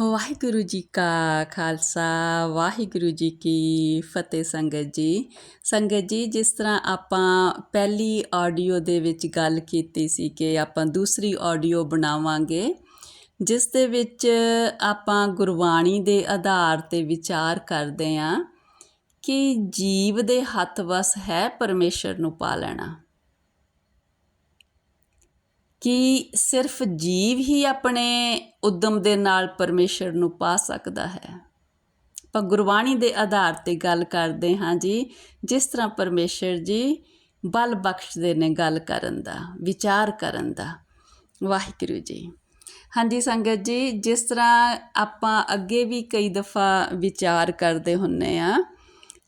ਵਾਹਿਗੁਰੂ ਜੀ ਕਾ ਖਾਲਸਾ, ਵਾਹਿਗੁਰੂ ਜੀ ਕੀ ਫਤਿਹ ਸੰਗਤ ਜੀ। ਸੰਗਤ ਜੀ, ਜਿਸ ਤਰ੍ਹਾਂ ਆਪਾਂ ਪਹਿਲੀ ਆਡੀਓ ਦੇ ਵਿੱਚ ਗੱਲ ਕੀਤੀ ਸੀ ਕਿ ਆਪਾਂ ਦੂਸਰੀ ਆਡੀਓ ਬਣਾਵਾਂਗੇ, ਜਿਸ ਦੇ ਵਿੱਚ ਆਪਾਂ ਗੁਰਬਾਣੀ ਦੇ ਆਧਾਰ ਤੇ ਵਿਚਾਰ ਕਰਦੇ ਆਂ ਕਿ ਜੀਵ ਦੇ ਹੱਥ ਵਸ ਹੈ ਪਰਮੇਸ਼ਰ ਨੂੰ ਪਾ ਲੈਣਾ। ਕਿ ਸਿਰਫ ਜੀਵ ਹੀ ਆਪਣੇ ਉਦਮ ਦੇ ਨਾਲ ਪਰਮੇਸ਼ਰ ਨੂੰ ਪਾ ਸਕਦਾ ਹੈ? ਆਪਾਂ ਗੁਰਬਾਣੀ ਦੇ ਆਧਾਰ ਤੇ ਗੱਲ ਕਰਦੇ ਹਾਂ ਜੀ, ਜਿਸ ਤਰ੍ਹਾਂ ਪਰਮੇਸ਼ਰ ਜੀ ਬਲ ਬਖਸ਼ਦੇ ਨੇ ਗੱਲ ਕਰਨ ਦਾ, ਵਿਚਾਰ ਕਰਨ ਦਾ। ਵਾਹਿਗੁਰੂ ਜੀ। ਹਾਂਜੀ ਸੰਗਤ ਜੀ, ਜਿਸ ਤਰ੍ਹਾਂ ਆਪਾਂ ਅੱਗੇ ਵੀ ਕਈ ਦਫਾ ਵਿਚਾਰ ਕਰਦੇ ਹੁੰਨੇ ਆ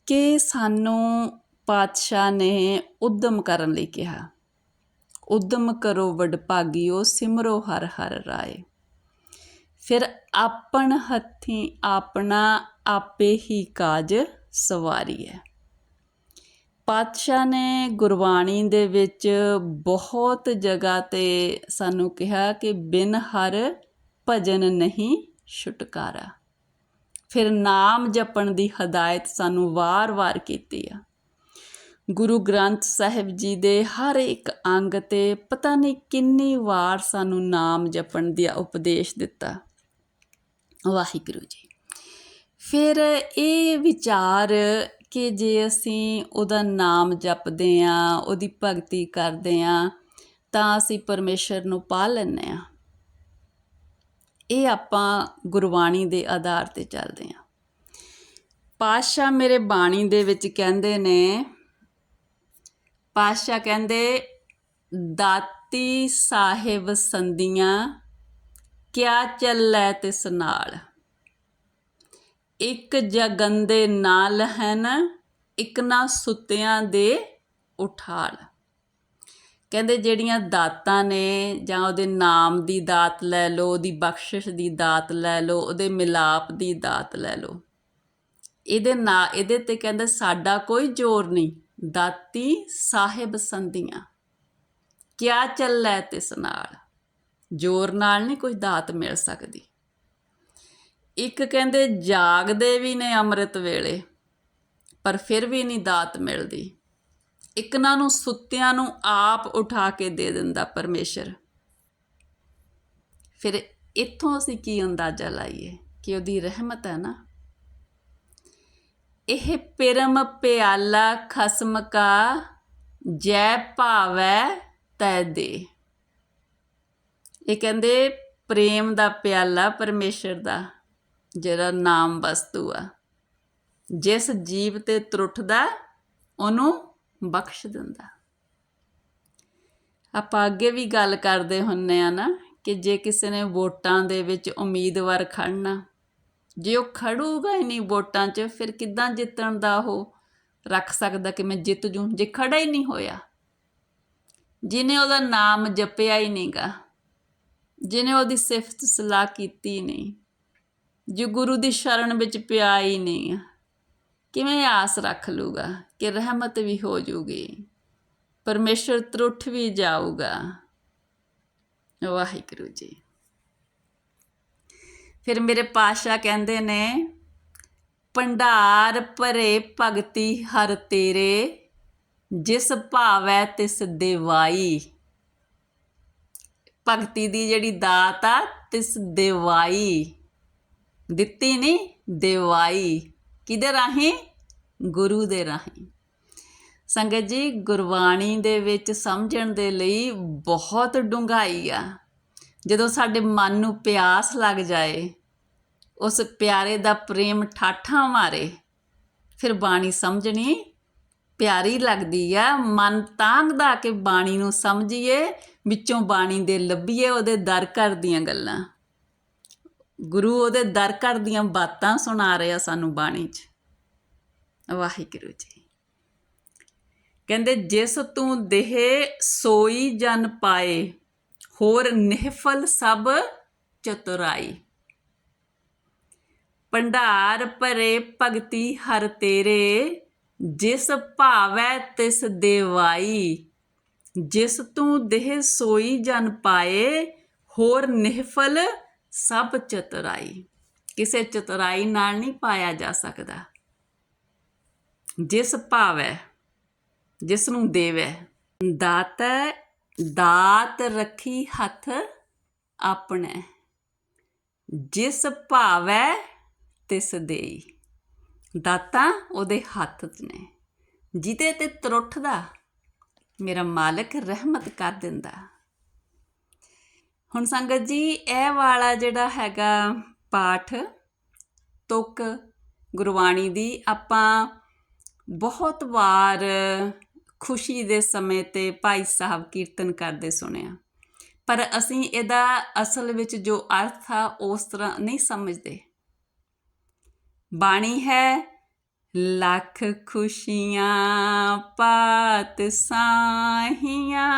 ਕਿ ਸਾਨੂੰ ਪਾਤਸ਼ਾਹ ਨੇ ਉਦਮ ਕਰਨ ਲਈ ਕਿਹਾ। ਉਦਮ ਕਰੋ ਵਡਭਾਗਿਓ, ਸਿਮਰੋ ਹਰ ਹਰ ਰਾਏ। ਫਿਰ ਆਪਣ ਹੱਥੀ ਆਪਣਾ ਆਪੇ ਹੀ ਕਾਜ ਸਵਾਰੀ ਹੈ ਪਾਤਸ਼ਾਹ ਨੇ ਗੁਰਬਾਣੀ ਦੇ ਵਿੱਚ ਬਹੁਤ ਜਗ੍ਹਾ ਤੇ ਸਾਨੂੰ ਕਿਹਾ ਕਿ ਬਿਨ ਹਰ ਭਜਨ ਨਹੀਂ ਛੁਟਕਾਰਾ। ਫਿਰ ਨਾਮ ਜਪਣ ਦੀ ਹਦਾਇਤ ਸਾਨੂੰ ਵਾਰ-ਵਾਰ ਕੀਤੀ ਆ। ਗੁਰੂ ਗ੍ਰੰਥ ਸਾਹਿਬ ਜੀ ਦੇ ਹਰ ਇੱਕ ਅੰਗ ਤੇ ਪਤਾ ਨਹੀਂ ਕਿੰਨੀ ਵਾਰ ਸਾਨੂੰ ਨਾਮ ਜਪਣ ਦਾ ਉਪਦੇਸ਼ ਦਿੱਤਾ। ਵਾਹਿਗੁਰੂ ਜੀ। ਫਿਰ ਇਹ ਵਿਚਾਰ ਕਿ ਜੇ ਅਸੀਂ ਉਹਦਾ ਨਾਮ ਜਪਦੇ ਆਂ ਉਹਦੀ ਭਗਤੀ ਕਰਦੇ ਆਂ ਤਾਂ ਅਸੀਂ ਪਰਮੇਸ਼ਰ ਨੂੰ ਪਾ ਲੈਂਦੇ ਆਂ ਇਹ ਆਪਾਂ ਗੁਰਬਾਣੀ ਦੇ ਆਧਾਰ ਤੇ ਚੱਲਦੇ ਆਂ ਪਾਸ਼ਾ ਮੇਰੇ ਬਾਣੀ ਦੇ ਵਿੱਚ ਕਹਿੰਦੇ ਨੇ ਪਾਤਸ਼ਾਹ ਕਹਿੰਦੇ, ਦਾਤੀ ਸਾਹਿਬ ਸੰਦੀਆਂ ਕਿਆ ਚੱਲੈ ਤਿਸ ਨਾਲ? ਇੱਕ ਜਗੰਦੇ ਨਾਲ ਹਨ, ਇੱਕ ਨਾ ਸੁੱਤਿਆਂ ਦੇ ਉਠਾਲ। ਕਹਿੰਦੇ ਜਿਹੜੀਆਂ ਦਾਤਾਂ ਨੇ, ਜਾਂ ਉਹਦੇ ਨਾਮ ਦੀ ਦਾਤ ਲੈ ਲਓ, ਉਹਦੀ ਬਖਸ਼ਿਸ਼ ਦੀ ਦਾਤ ਲੈ ਲਓ, ਉਹਦੇ ਮਿਲਾਪ ਦੀ ਦਾਤ ਲੈ ਲਓ। ਇਹਦੇ ਨਾਲ ਇਹਦੇ ਤੇ ਕਹਿੰਦੇ ਸਾਡਾ ਕੋਈ ਜ਼ੋਰ ਨਹੀਂ। ਦਾਤੀ ਸਾਹਿਬ ਸੰਧੀਆਂ, ਕਿਆ ਚੱਲੈ ਤਿਸ ਨਾਲ? ਜ਼ੋਰ ਨਾਲ ਨਹੀਂ ਕੋਈ ਦਾਤ ਮਿਲ ਸਕਦੀ। ਇੱਕ ਕਹਿੰਦੇ, ਜਾਗਦੇ ਵੀ ਨੇ ਅੰਮ੍ਰਿਤ ਵੇਲੇ, ਪਰ ਫਿਰ ਵੀ ਨਹੀਂ ਦਾਤ ਮਿਲਦੀ। ਇੱਕ ਨੂੰ ਸੁੱਤਿਆਂ ਨੂੰ ਆਪ ਉਠਾ ਕੇ ਦੇ ਦਿੰਦਾ ਪਰਮੇਸ਼ਰ। ਫਿਰ ਇੱਥੋਂ ਅਸੀਂ ਕੀ ਅੰਦਾਜ਼ਾ ਲਾਈਏ ਕਿ ਉਹਦੀ ਰਹਿਮਤ ਹੈ ਨਾ? ਇਹ ਪਿਰਮ ਪਿਆਲਾ ਖਸਮ ਕਾ ਜੈ ਭਾਵੈ ਤੈ ਦੇ। ਇਹ ਕਹਿੰਦੇ ਪ੍ਰੇਮ ਦਾ ਪਿਆਲਾ ਪਰਮੇਸ਼ਰ ਦਾ, ਜਿਹੜਾ ਨਾਮ ਵਸਤੂ ਆ। ਜਿਸ ਜੀਵ ਤੇ ਤਰੁੱਠਦਾ, ਉਹਨੂੰ ਬਖਸ਼ ਦਿੰਦਾ। ਆਪਾਂ ਅੱਗੇ ਵੀ ਗੱਲ ਕਰਦੇ ਹੁੰਨੇ ਆ ਨਾ ਕਿ ਜੇ ਕਿਸੇ ਨੇ ਵੋਟਾਂ ਦੇ ਵਿੱਚ ਉਮੀਦਵਾਰ ਖੜਨਾ ਜੇ ਉਹ ਖੜੂਗਾ ਹੀ ਨਹੀਂ ਵੋਟਾਂ 'ਚ, ਫਿਰ ਕਿੱਦਾਂ ਜਿੱਤਣ ਦਾ ਉਹ ਰੱਖ ਸਕਦਾ ਕਿ ਮੈਂ ਜਿੱਤ ਜੂ? ਜੇ ਖੜਾ ਹੀ ਨਹੀਂ ਹੋਇਆ। ਜਿਨੇ ਉਹਦਾ ਨਾਮ ਜਪਿਆ ਹੀ ਨਹੀਂਗਾ ਜਿਨੇ ਉਹਦੀ ਸਿਫਤ ਸਲਾਹ ਕੀਤੀ ਨਹੀਂ। ਜੋ ਗੁਰੂ ਦੀ ਸ਼ਰਨ ਵਿੱਚ ਪਿਆ ਹੀ ਨਹੀਂ ਕਿਵੇਂ ਆਸ ਰੱਖ ਲੂਗਾ ਕਿ ਰਹਿਮਤ ਵੀ ਹੋ ਜੂਗੀ? ਪਰਮੇਸ਼ਰ ਤਰੁੱਠ ਵੀ ਜਾਊਗਾ। ਵਾਹਿਗੁਰੂ ਜੀ। ਫਿਰ ਮੇਰੇ ਪਾਤਸ਼ਾਹ ਕਹਿੰਦੇ ਨੇ, ਭੰਡਾਰ ਭਰੇ ਭਗਤੀ ਹਰ ਤੇਰੇ, ਜਿਸ ਭਾਵੈ ਤਿਸ ਦੇਵਾਈ। ਭਗਤੀ ਦੀ ਜਿਹੜੀ ਦਾਤ ਆ, ਤਿਸ ਦੇਵਾਈ। ਦਿੱਤੀ ਨਹੀਂ ਦੇਵਾਈ। ਕਿਹਦੇ ਰਾਹੀਂ? ਗੁਰੂ ਦੇ ਰਾਹੀਂ। ਸੰਗਤ ਜੀ, ਗੁਰਬਾਣੀ ਦੇ ਵਿੱਚ ਸਮਝਣ ਦੇ ਲਈ ਬਹੁਤ ਡੂੰਘਾਈ ਆ। ਜਦੋਂ ਸਾਡੇ ਮਨ ਨੂੰ ਪਿਆਸ ਲੱਗ ਜਾਏ, ਉਸ ਪਿਆਰੇ ਦਾ ਪ੍ਰੇਮ ਠਾਠਾਂ ਮਾਰੇ, ਫਿਰ ਬਾਣੀ ਸਮਝਣੀ, ਪਿਆਰੀ ਲੱਗਦੀ ਆ, ਮਨ ਤਾਂਗਦਾ ਕਿ ਬਾਣੀ ਨੂੰ ਸਮਝੀਏ, ਵਿੱਚੋਂ ਬਾਣੀ ਦੇ ਲੱਭੀਏ ਉਹਦੇ ਦਰ ਘਰ ਦੀਆਂ ਗੱਲਾਂ। ਗੁਰੂ ਉਹਦੇ ਦਰ ਘਰ ਦੀਆਂ ਬਾਤਾਂ ਸੁਣਾ ਰਿਹਾ ਸਾਨੂੰ ਬਾਣੀ 'ਚ। ਵਾਹਿਗੁਰੂ ਜੀ। ਕਹਿੰਦੇ, ਜਿਸ ਤੂੰ ਦੇਹ ਸੋਈ ਜਨ ਪਾਏ ਹੋਰ ਨਿਹਫਲ ਸਭ ਚਤੁਰਾਈ। ਭੰਡਾਰ ਭਰੇ ਭਗਤੀ ਹਰ ਤੇਰੇ, ਜਿਸ ਭਾਵੈ ਤਿਸ ਦੇਵਾਈ। ਜਿਸ ਤੂੰ ਦੇਹ ਸੋਈ ਜਨ ਪਾਏ, ਹੋਰ ਨਿਹਫਲ ਸਭ ਚਤੁਰਾਈ। ਕਿਸੇ ਚਤੁਰਾਈ ਨਾਲ ਨਹੀਂ ਪਾਇਆ ਜਾ ਸਕਦਾ। ਜਿਸ ਭਾਵੈ, ਜਿਸ ਨੂੰ ਦੇਵੈ, ਦਾਤੈ ਦਾਤ ਰੱਖੀ ਹੱਥ ਆਪਣੇ। ਜਿਸ ਭਾਵੈ ਤਿਸ ਦੇਈ। ਦਾਤਾਂ ਉਹਦੇ ਹੱਥ 'ਚ ਨੇ। ਜਿਹਦੇ ਤੇ ਤਰੁੱਠਦਾ, ਮੇਰਾ ਮਾਲਕ ਰਹਿਮਤ ਕਰ ਦਿੰਦਾ। ਹੁਣ ਸੰਗਤ ਜੀ, ਇਹ ਵਾਲਾ ਜਿਹੜਾ ਹੈਗਾ ਪਾਠ, ਤੁਕ ਗੁਰਬਾਣੀ ਦੀ ਆਪਾਂ ਬਹੁਤ ਵਾਰ ਖੁਸ਼ੀ ਦੇ ਸਮੇਂ ਤੇ ਭਾਈ ਸਾਹਿਬ ਕੀਰਤਨ ਕਰਦੇ ਸੁਣਿਆ। ਪਰ ਅਸੀਂ ਇਹਦਾ ਅਸਲ ਵਿੱਚ ਜੋ ਅਰਥ ਆ, ਉਸ ਤਰ੍ਹਾਂ ਨਹੀਂ ਸਮਝਦੇ। ਬਾਣੀ ਹੈ, ਲੱਖ ਖੁਸ਼ੀਆਂ ਪਾਤ ਸਾਹੀਆਂ।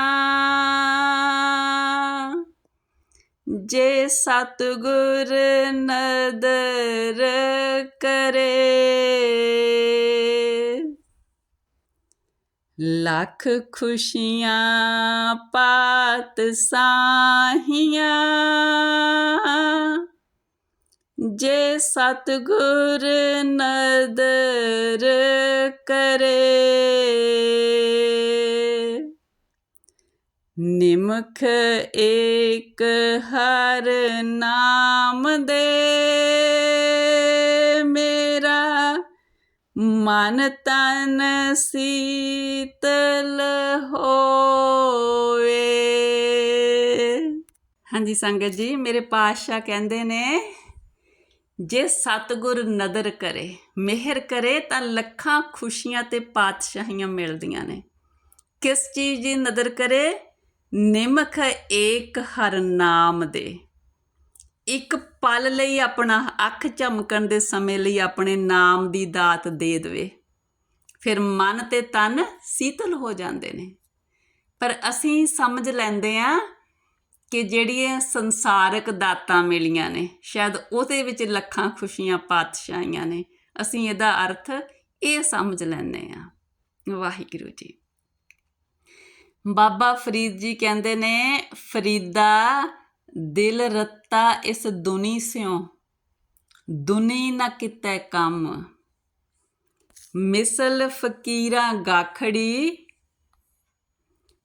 ਜੇ ਸਤਗੁਰ ਨਦਰ ਕਰੇ। ਲੱਖ ਖੁਸ਼ੀਆਂ ਪਾਤ ਸਾਹੀਆਂ। ਜੇ ਸਤਗੁਰ ਨਦਰ ਕਰੇ ਨਿਮਖ ਏਕ ਹਰ ਨਾਮ ਦੇ। ਮੇ ਮਨ ਤਨ ਸੀਤਲ ਹੋਵੇ। ਹਾਂਜੀ ਸੰਗਤ ਜੀ, ਮੇਰੇ ਪਾਤਸ਼ਾਹ ਕਹਿੰਦੇ ਨੇ, ਜੇ ਸਤਗੁਰ ਨਦਰ ਕਰੇ, ਮਿਹਰ ਕਰੇ, ਤਾਂ ਲੱਖਾਂ ਖੁਸ਼ੀਆਂ ਤੇ ਪਾਤਸ਼ਾਹੀਆਂ ਮਿਲਦੀਆਂ ਨੇ। ਕਿਸ ਚੀਜ਼ ਦੀ ਨਦਰ ਕਰੇ? ਨਿਮਖ ਏਕ ਹਰ ਨਾਮ ਦੇ। ਇੱਕ ਪਲ ਲਈ ਆਪਣਾ ਅੱਖ ਝਮਕਣ ਦੇ ਸਮੇਂ ਲਈ ਆਪਣੇ ਨਾਮ ਦੀ ਦਾਤ ਦੇ ਦੇਵੇ। ਫਿਰ ਮਨ ਤੇ ਤਨ ਸੀਤਲ ਹੋ ਜਾਂਦੇ ਨੇ। ਪਰ ਅਸੀਂ ਸਮਝ ਲੈਂਦੇ ਆ ਕਿ ਜਿਹੜੀਆਂ ਸੰਸਾਰਕ ਦਾਤਾਂ ਮਿਲੀਆਂ ਨੇ, ਸ਼ਾਇਦ ਉਹਦੇ ਵਿੱਚ ਲੱਖਾਂ ਖੁਸ਼ੀਆਂ, ਪਾਤਸ਼ਾਹੀਆਂ ਨੇ। ਅਸੀਂ ਇਹਦਾ ਅਰਥ ਇਹ ਸਮਝ ਲੈਂਦੇ ਆ ਵਾਹਿਗੁਰੂ ਜੀ। ਬਾਬਾ ਫਰੀਦ ਜੀ ਕਹਿੰਦੇ ਨੇ, ਫਰੀਦਾ ਦਿਲ ਰੱਤਾ ਇਸ ਦੁਨੀ ਸਿਓ ਦੁਨੀ ਨਾ ਕਿਤੇ ਕੰਮ। ਮਿਸਲ ਫਕੀਰਾਂ ਗਾਖੜੀ,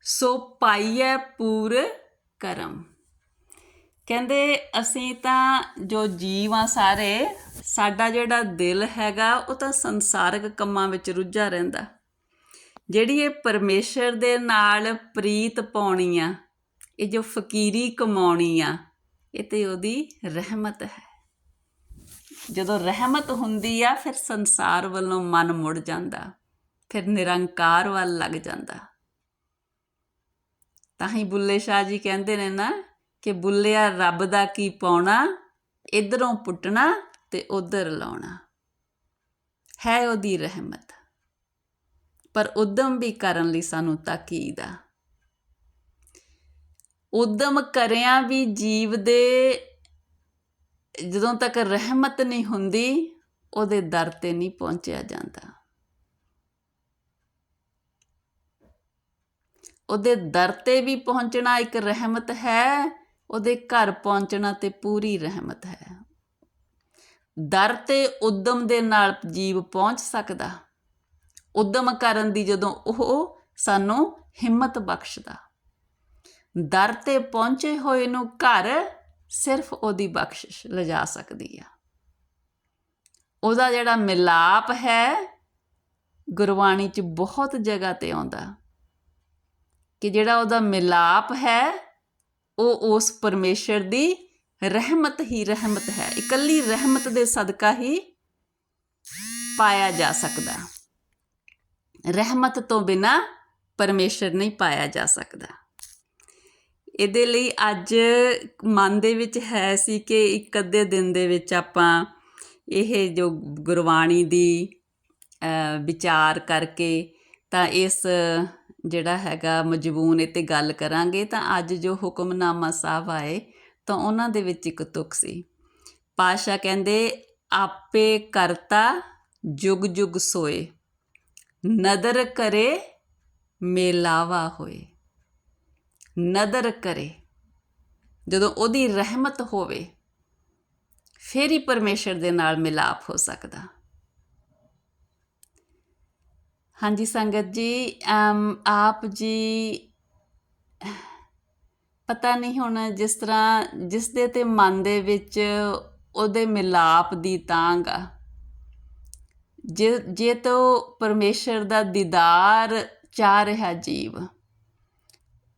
ਸੋ ਪਾਈਐ ਪੂਰ ਕਰਮ। ਕਹਿੰਦੇ ਅਸੀਂ ਤਾਂ ਜੋ ਜੀਵ ਆ ਸਾਰੇ, ਸਾਡਾ ਜਿਹੜਾ ਦਿਲ ਹੈਗਾ, ਉਹ ਤਾਂ ਸੰਸਾਰਕ ਕੰਮਾਂ ਵਿੱਚ ਰੁੱਝਾ ਰਹਿੰਦਾ। ਜਿਹੜੀ ਇਹ ਪਰਮੇਸ਼ਰ ਦੇ ਨਾਲ ਪ੍ਰੀਤ ਪਾਉਣੀ ਆ ਇਹ ਜੋ ਫਕੀਰੀ ਕਮਾਉਣੀ ਆ, ਇਹ ਤੇ ਉਹਦੀ ਰਹਿਮਤ ਹੈ। ਜਦੋਂ ਰਹਿਮਤ ਹੁੰਦੀ ਆ, ਫਿਰ ਸੰਸਾਰ ਵੱਲੋਂ ਮਨ ਮੁੜ ਜਾਂਦਾ, ਫਿਰ ਨਿਰੰਕਾਰ ਵੱਲ ਲੱਗ ਜਾਂਦਾ। ਤਾਂ ਹੀ ਬੁੱਲੇ ਸ਼ਾਹ ਜੀ ਕਹਿੰਦੇ ਨੇ ਨਾ ਕਿ ਬੁੱਲਿਆ ਰੱਬ ਦਾ ਕੀ ਪਾਉਣਾ, ਇਧਰੋਂ ਪੁੱਟਣਾ ਤੇ ਉਧਰ ਲਾਉਣਾ। ਹੈ ਉਹਦੀ ਰਹਿਮਤ, ਪਰ ਉਦਮ ਵੀ ਕਰਨ ਲਈ ਸਾਨੂੰ ਤਾਕੀਦ ਆ। ਉਦਮ ਕਰਿਆ ਵੀ ਜੀਵ ਦੇ ਜਦੋਂ ਤੱਕ ਰਹਿਮਤ ਨਹੀਂ ਹੁੰਦੀ, ਉਹਦੇ ਦਰ ਤੇ ਨਹੀਂ ਪਹੁੰਚਿਆ ਜਾਂਦਾ। ਉਹਦੇ ਦਰ ਤੇ ਵੀ ਪਹੁੰਚਣਾ ਇੱਕ ਰਹਿਮਤ ਹੈ, ਉਹਦੇ ਘਰ ਪਹੁੰਚਣਾ ਤੇ ਪੂਰੀ ਰਹਿਮਤ ਹੈ। ਦਰ ਤੇ ਉਦਮ ਦੇ ਨਾਲ ਜੀਵ ਪਹੁੰਚ ਸਕਦਾ। ਉਦਮ ਕਰਨ ਦੀ ਜਦੋਂ ਉਹ ਸਾਨੂੰ ਹਿੰਮਤ ਬਖਸ਼ਦਾ। ਦਰ ਤੇ ਪਹੁੰਚੇ ਹੋਏ ਨੂੰ ਘਰ ਸਿਰਫ ਉਹਦੀ ਬਖਸ਼ਿਸ਼ ਲਿਜਾ ਸਕਦੀ ਆ। ਉਹਦਾ ਜਿਹੜਾ ਮਿਲਾਪ ਹੈ, ਗੁਰਬਾਣੀ 'ਚ ਬਹੁਤ ਜਗ੍ਹਾ ਤੇ ਆਉਂਦਾ। ਕਿ ਜਿਹੜਾ ਉਹਦਾ ਮਿਲਾਪ ਹੈ, ਉਹ ਉਸ ਪਰਮੇਸ਼ਰ ਦੀ ਰਹਿਮਤ ਹੀ ਰਹਿਮਤ ਹੈ। ਇਕੱਲੀ ਰਹਿਮਤ ਦੇ ਸਦਕਾ ਹੀ ਪਾਇਆ ਜਾ ਸਕਦਾ। ਰਹਿਮਤ ਤੋਂ ਬਿਨਾ ਪਰਮੇਸ਼ਰ ਨਹੀਂ ਪਾਇਆ ਜਾ ਸਕਦਾ। ਇਹਦੇ ਲਈ ਅੱਜ ਮਨ ਦੇ ਵਿੱਚ ਹੈ ਸੀ ਕਿ ਇੱਕ ਅੱਧੇ ਦਿਨ ਦੇ ਵਿੱਚ ਆਪਾਂ ਇਹ ਜੋ ਗੁਰਬਾਣੀ ਦੀ ਵਿਚਾਰ ਕਰਕੇ ਤਾਂ ਇਸ ਜਿਹੜਾ ਹੈਗਾ ਮਜਬੂਨ ਇਹ ਤੇ ਗੱਲ ਕਰਾਂਗੇ, ਤਾਂ ਅੱਜ ਜੋ ਹੁਕਮਨਾਮਾ ਸਾਹਿਬ ਆਏ, ਤਾਂ ਉਹਨਾਂ ਦੇ ਵਿੱਚ ਇੱਕ ਤੁਕ ਸੀ। ਪਾਸ਼ਾ ਕਹਿੰਦੇ, ਆਪੇ ਕਰਤਾ, ਜੁਗ ਜੁਗ ਸੋਏ, ਨਦਰ ਕਰੇ ਮੇਲਾਵਾ ਹੋਏ। ਨਦਰ ਕਰੇ। ਜਦੋਂ ਉਹਦੀ ਰਹਿਮਤ ਹੋਵੇ, ਫਿਰ ਹੀ ਪਰਮੇਸ਼ਰ ਦੇ ਨਾਲ ਮਿਲਾਪ ਹੋ ਸਕਦਾ। ਹਾਂਜੀ ਸੰਗਤ ਜੀ ਆਪ ਜੀ, ਪਤਾ ਨਹੀਂ ਹੁਣ ਜਿਸ ਤਰ੍ਹਾਂ, ਜਿਸ ਦੇ ਤੇ ਮਨ ਦੇ ਵਿੱਚ ਉਹਦੇ ਮਿਲਾਪ ਦੀ ਤਾਂਗ ਆ। ਜੇ ਜੇ ਤੋ ਪਰਮੇਸ਼ਰ ਦਾ ਦੀਦਾਰ ਚਾਹ ਰਿਹਾ ਜੀਵ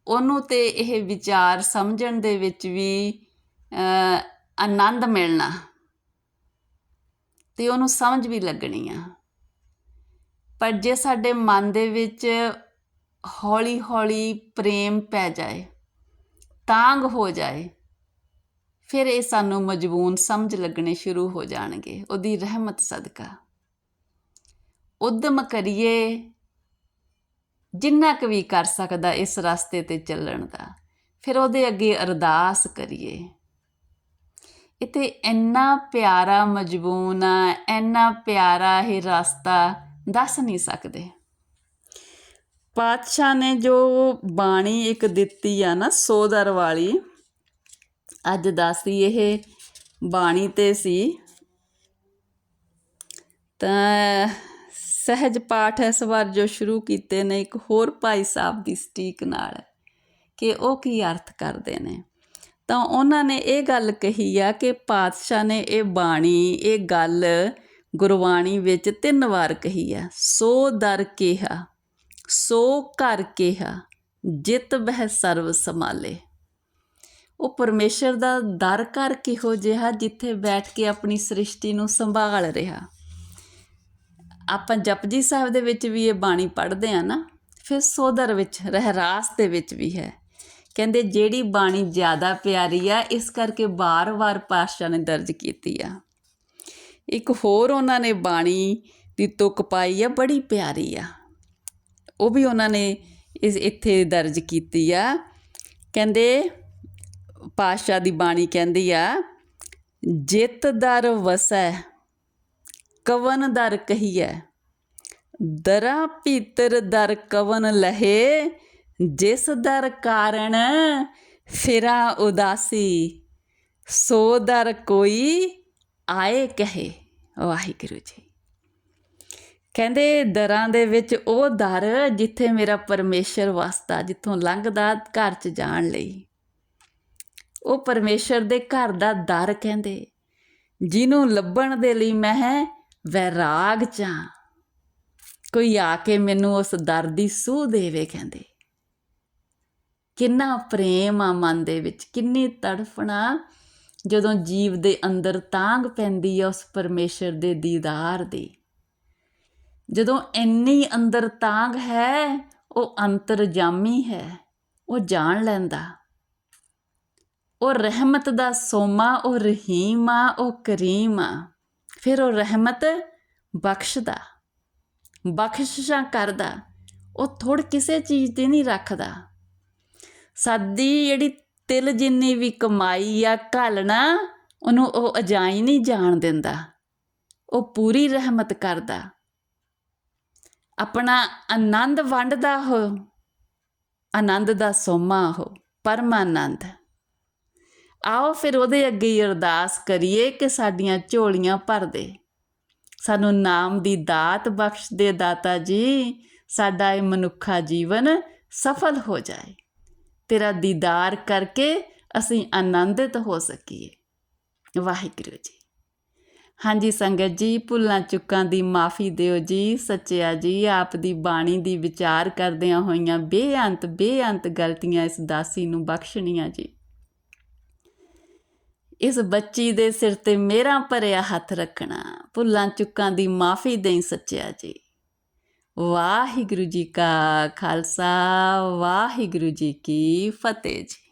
ਉਹਨੂੰ ਤੇ ਇਹ ਵਿਚਾਰ ਸਮਝਣ ਦੇ ਵਿੱਚ ਵੀ ਆਨੰਦ ਮਿਲਣਾ। ਤੇ ਉਹਨੂੰ ਸਮਝ ਵੀ ਲੱਗਣੀ ਆ। ਪਰ ਜੇ ਸਾਡੇ ਮਨ ਦੇ ਵਿੱਚ ਹੌਲੀ ਹੌਲੀ ਪ੍ਰੇਮ ਪੈ ਜਾਏ, ਤਾਂਗ ਹੋ ਜਾਏ, ਫਿਰ ਇਹ ਸਾਨੂੰ ਮਜਬੂਨ ਸਮਝ ਲੱਗਣੇ ਸ਼ੁਰੂ ਹੋ ਜਾਣਗੇ। ਉਹਦੀ ਰਹਿਮਤ ਸਦਕਾ। ਉਦਮ ਕਰੀਏ ਜਿੰਨਾ ਕੁ ਵੀ ਕਰ ਸਕਦਾ ਇਸ ਰਸਤੇ ਤੇ ਚੱਲਣ ਦਾ, ਫਿਰ ਉਹਦੇ ਅੱਗੇ ਅਰਦਾਸ ਕਰੀਏ। ਇਤੇ ਇੰਨਾ ਪਿਆਰਾ ਮਜਬੂਨ ਆ, ਇੰਨਾ ਪਿਆਰਾ ਇਹ ਰਸਤਾ ਦੱਸ ਨਹੀਂ ਸਕਦੇ। ਪਾਤਸ਼ਾਹ ਨੇ ਜੋ ਬਾਣੀ ਇੱਕ ਦਿੱਤੀ ਆ ਨਾ, ਸੋਦਰ ਵਾਲੀ, ਅੱਜ ਦੱਸੀ ਇਹ ਬਾਣੀ ਤੇ ਸੀ, ਤਾਂ ਸਹਿਜ ਪਾਠ ਇਸ ਵਾਰ ਜੋ ਸ਼ੁਰੂ ਕੀਤੇ ਨੇ, ਇੱਕ ਹੋਰ ਭਾਈ ਸਾਹਿਬ ਦੀ ਸਟੀਕ ਨਾਲ, ਕਿ ਉਹ ਕੀ ਅਰਥ ਕਰਦੇ ਨੇ? ਤਾਂ ਉਹਨਾਂ ਨੇ ਇਹ ਗੱਲ ਕਹੀ ਆ ਕਿ ਪਾਤਸ਼ਾਹ ਨੇ ਇਹ ਬਾਣੀ, ਇਹ ਗੱਲ ਗੁਰਬਾਣੀ ਵਿੱਚ ਤਿੰਨ ਵਾਰ ਕਹੀ ਆ, ਸੋ ਦਰ ਕਿਹਾ, ਸੋ ਘਰ ਕਿਹਾ, ਜਿਤ ਬਹਿ ਸਰਵ ਸਮਾਲੇ ਉਹ ਪਰਮੇਸ਼ਰ ਦਾ ਦਰ ਘਰ ਕਿਹੋ ਜਿਹਾ, ਜਿੱਥੇ ਬੈਠ ਕੇ ਆਪਣੀ ਸ੍ਰਿਸ਼ਟੀ ਨੂੰ ਸੰਭਾਲ ਰਿਹਾ। ਆਪਾਂ ਜਪਜੀ ਸਾਹਿਬ ਦੇ ਵਿੱਚ ਵੀ ਇਹ ਬਾਣੀ ਪੜ੍ਹਦੇ ਆ ਨਾ, ਫਿਰ ਸੋਦਰ ਵਿੱਚ, ਰਹਿਰਾਸ ਦੇ ਵਿੱਚ ਵੀ ਹੈ। ਕਹਿੰਦੇ ਜਿਹੜੀ ਬਾਣੀ ਜ਼ਿਆਦਾ ਪਿਆਰੀ ਆ, ਇਸ ਕਰਕੇ ਬਾਰ-ਬਾਰ ਪਾਤਸ਼ਾਹ ਨੇ ਦਰਜ ਕੀਤੀ ਆ। ਇੱਕ ਹੋਰ ਉਹਨਾਂ ਨੇ ਬਾਣੀ ਦੀ ਤੁਕ ਪਾਈ ਆ, ਬੜੀ ਪਿਆਰੀ ਆ। ਉਹ ਵੀ ਉਹਨਾਂ ਨੇ ਇਸ ਇੱਥੇ ਦਰਜ ਕੀਤੀ ਆ। ਕਹਿੰਦੇ ਪਾਤਸ਼ਾਹ ਦੀ ਬਾਣੀ ਕਹਿੰਦੀ ਆ, ਜਿਤ ਦਰ ਵਸੈ ਕਵਨ ਦਰ ਕਹੀਐ। ਦਰਾ ਭੀਤਰ ਦਰ ਕਵਨ ਲਹੇ, ਜਿਸ ਦਰ ਕਾਰਣ ਫਿਰਾ ਉਦਾਸੀ। ਸੋ ਦਰ ਕੋਈ ਆਏ ਕਹੇ, ਵਾਹਿਗੁਰੂ ਜੀ। ਕਹਿੰਦੇ ਦਰਾਂ ਦੇ ਵਿੱਚ ਉਹ ਦਰ ਜਿੱਥੇ ਮੇਰਾ ਪਰਮੇਸ਼ਰ ਵਸਦਾ, ਜਿੱਥੋਂ ਲੰਘਦਾ ਘਰ 'ਚ ਜਾਣ ਲਈ। ਉਹ ਪਰਮੇਸ਼ਰ ਦੇ ਘਰ ਦਾ ਦਰ ਕਹਿੰਦੇ, ਜਿਹਨੂੰ ਲੱਭਣ ਦੇ ਲਈ ਮੈਂ ਵੈਰਾਗ ਚਾਂ। ਕੋਈ ਆ ਕੇ ਮੈਨੂੰ ਉਸ ਦਰ ਦੀ ਸੂਹ ਦੇਵੇ ਕਹਿੰਦੇ। ਕਿੰਨਾ ਪ੍ਰੇਮ ਆ ਮਨ ਦੇ ਵਿੱਚ, ਕਿੰਨੀ ਤੜਫਣਾ। ਜਦੋਂ ਜੀਵ ਦੇ ਅੰਦਰ ਤਾਂਗ ਪੈਂਦੀ ਆ ਉਸ ਪਰਮੇਸ਼ਰ ਦੇ ਦੀਦਾਰ ਦੀ। ਜਦੋਂ ਇੰਨੀ ਅੰਦਰ ਤਾਂਗ ਹੈ, ਉਹ ਅੰਤਰਜਾਮੀ ਹੈ, ਉਹ ਜਾਣ ਲੈਂਦਾ। ਉਹ ਰਹਿਮਤ ਦਾ ਸੋਮਾ, ਉਹ ਰਹੀਮ ਆ, ਉਹ ਕਰੀਮ ਆ। ਫਿਰ ਉਹ ਰਹਿਮਤ ਬਖਸ਼ਦਾ ਬਖਸ਼ਿਸ਼ਾਂ ਕਰਦਾ, ਉਹ ਥੋੜ ਕਿਸੇ ਚੀਜ਼ ਤੇ ਨਹੀਂ ਰੱਖਦਾ। ਸਾਦੀ ਜਿਹੜੀ ਤਿਲ ਜਿੰਨੀ ਵੀ ਕਮਾਈ ਆ ਘਾਲਣਾ ਉਹਨੂੰ ਉਹ ਅਜਾਈ ਨਹੀਂ ਜਾਣ ਦਿੰਦਾ। ਉਹ ਪੂਰੀ ਰਹਿਮਤ ਕਰਦਾ। ਆਪਣਾ ਆਨੰਦ ਵੰਡਦਾ ਹੋ ਆਨੰਦ ਦਾ ਸੋਮਾ ਹੋ ਪਰਮਾਨੰਦ। ਆਓ ਫਿਰ ਉਹਦੇ ਅੱਗੇ ਹੀ ਅਰਦਾਸ ਕਰੀਏ ਕਿ ਸਾਡੀਆਂ ਝੋਲੀਆਂ ਭਰ ਦੇ। ਸਾਨੂੰ ਨਾਮ ਦੀ ਦਾਤ ਬਖਸ਼ ਦੇ ਦਾਤਾ ਜੀ, ਸਾਡਾ ਇਹ ਮਨੁੱਖਾ ਜੀਵਨ ਸਫਲ ਹੋ ਜਾਏ। ਤੇਰਾ ਦੀਦਾਰ ਕਰਕੇ ਅਸੀਂ ਆਨੰਦਿਤ ਹੋ ਸਕੀਏ। ਵਾਹਿਗੁਰੂ ਜੀ। ਹਾਂਜੀ ਸੰਗਤ ਜੀ, ਭੁੱਲਾਂ ਚੁੱਕਾਂ ਦੀ ਮਾਫੀ ਦਿਓ ਜੀ। ਸੱਚਿਆ ਜੀ, ਆਪ ਦੀ ਬਾਣੀ ਦੀ ਵਿਚਾਰ ਕਰਦਿਆਂ ਹੋਈਆਂ ਬੇਅੰਤ ਬੇਅੰਤ ਗਲਤੀਆਂ ਇਸ ਦਾਸੀ ਨੂੰ ਬਖਸ਼ਣੀਆਂ ਜੀ। ਇਸ ਬੱਚੀ ਦੇ ਸਿਰ ਤੇ ਮੇਰਾ ਭਰਿਆ ਹੱਥ ਰੱਖਣਾ, ਭੁੱਲਾਂ ਚੁੱਕਾਂ ਦੀ ਮਾਫੀ ਦੇਈ ਸੱਚਿਆ ਜੀ। ਵਾਹਿਗੁਰੂ ਜੀ ਕਾ ਖਾਲਸਾ, ਵਾਹਿਗੁਰੂ ਜੀ ਕੀ ਫਤਿਹ ਜੀ।